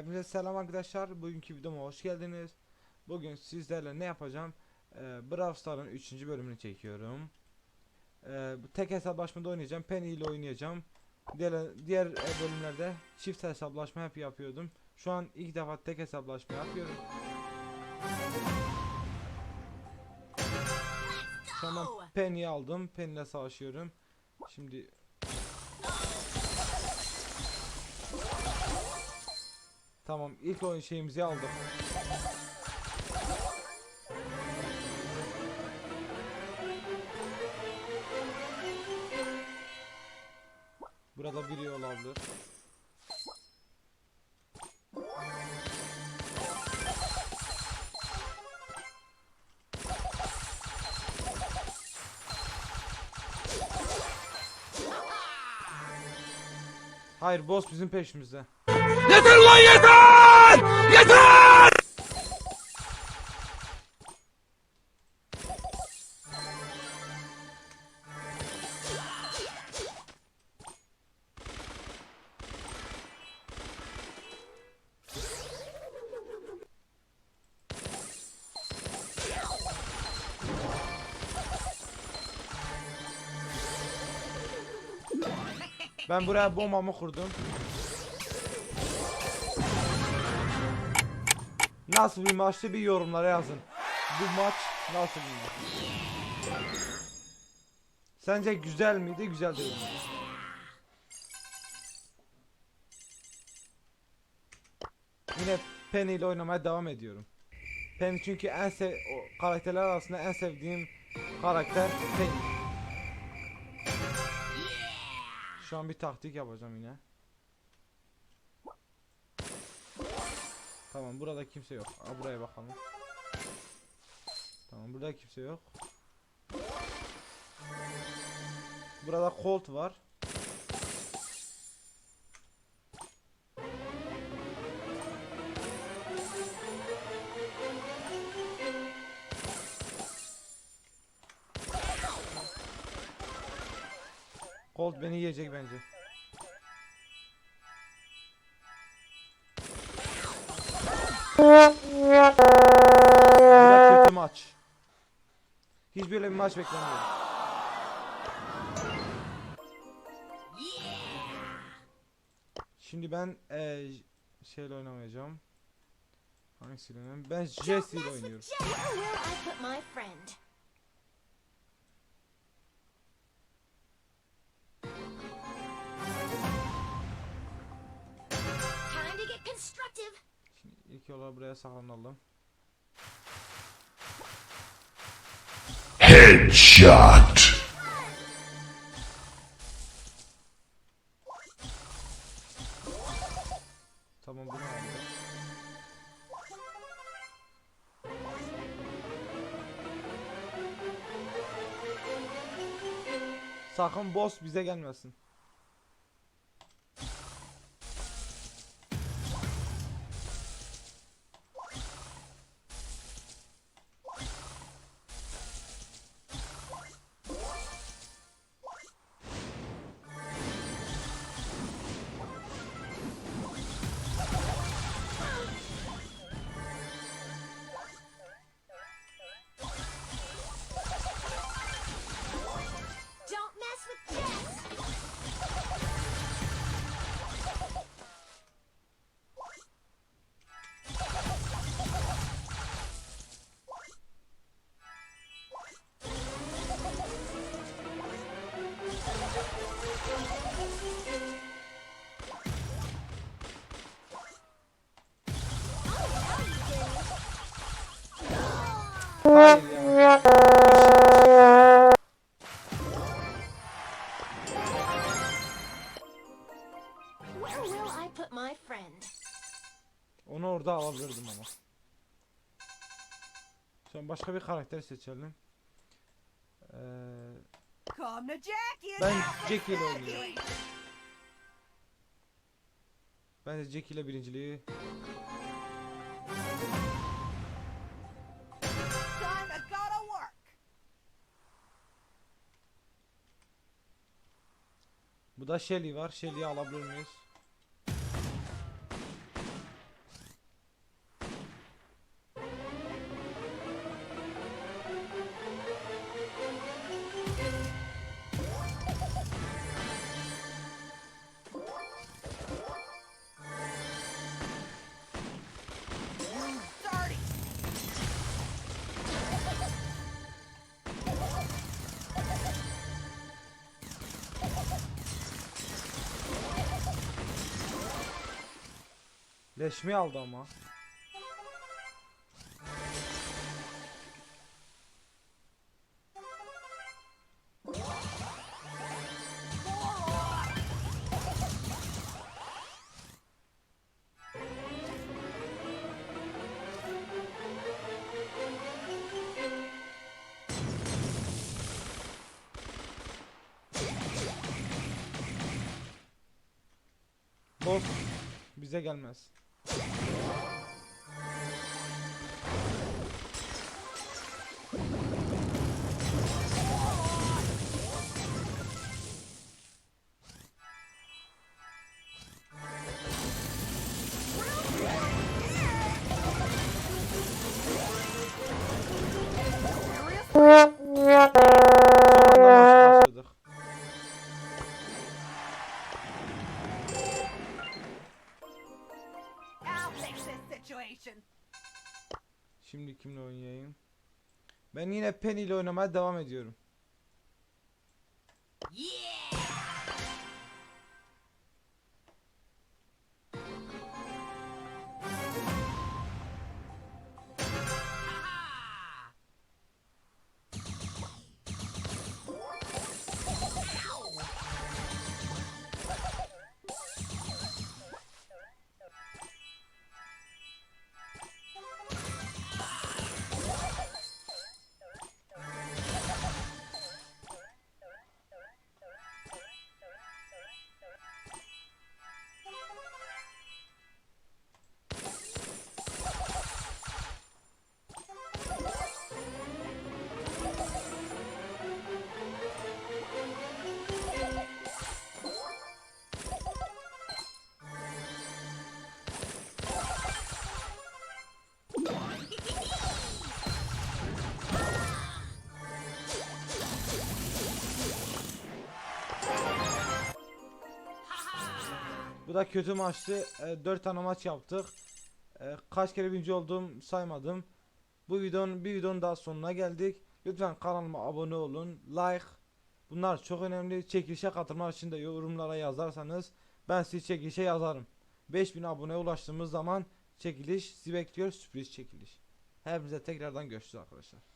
Hepinize selam arkadaşlar. Bugünkü videoma hoş geldiniz. Bugün sizlerle ne yapacağım? Ee, Brawl Stars'ın 3. bölümünü çekiyorum. Ee, tek hesaplaşmada oynayacağım. Penny ile oynayacağım. Diğer, diğer bölümlerde çift hesaplaşma hep yapıyordum. Şu an ilk defa tek hesaplaşma yapıyorum. Ben Penny'yi aldım. Penny ile savaşıyorum. Şimdi Tamam ilk oyun şeyimizi aldık. Burada biri olabilir. Hayır boss bizim peşimizde. Yeter lan yeter! Yeter! Ben buraya bombamı kurdum. Nasıl bir maçtı bir yorumlara yazın. Bu maç nasıl bir maç? Sence güzel miydi? Güzel değil mi? Yine Penny ile oynamaya devam ediyorum. Penny çünkü en sev karakterler arasında en sevdiğim karakter Penny. Şu an bir taktik yapacağım yine. Tamam burada kimse yok. Aa, buraya bakalım. Tamam burada kimse yok. Burada Colt var. Colt beni yiyecek bence. Hiç böyle bir maç beklemiyorum. Şimdi ben eee şeyle oynamayacağım. Hangisiyle oynayayım? Ben Jesse ile oynuyorum. Şimdi ilk olarak buraya saklanalım. Headshot! Tamam bunu aldım. Sakın boss bize gelmesin. Onu orada alabilirdim ama. An başka bir karakter seçelim. Ee, ben Jackie ile oynuyorum. Jackie. Ben de Jack ile birinciliği Bu da Shelly var. Shelly'yi alabilir miyiz? Leşmeyi aldı ama. Boss bize gelmez. Yeah. Şimdi kimle oynayayım? Ben yine Penny ile oynamaya devam ediyorum. Bu da kötü maçtı. 4 tane maç yaptık. E, kaç kere birinci oldum saymadım. Bu videonun bir videonun daha sonuna geldik. Lütfen kanalıma abone olun. Like. Bunlar çok önemli. Çekilişe katılmak için de yorumlara yazarsanız ben size çekilişe yazarım. 5000 aboneye ulaştığımız zaman çekiliş sizi bekliyor. Sürpriz çekiliş. Hepinize tekrardan görüşürüz arkadaşlar.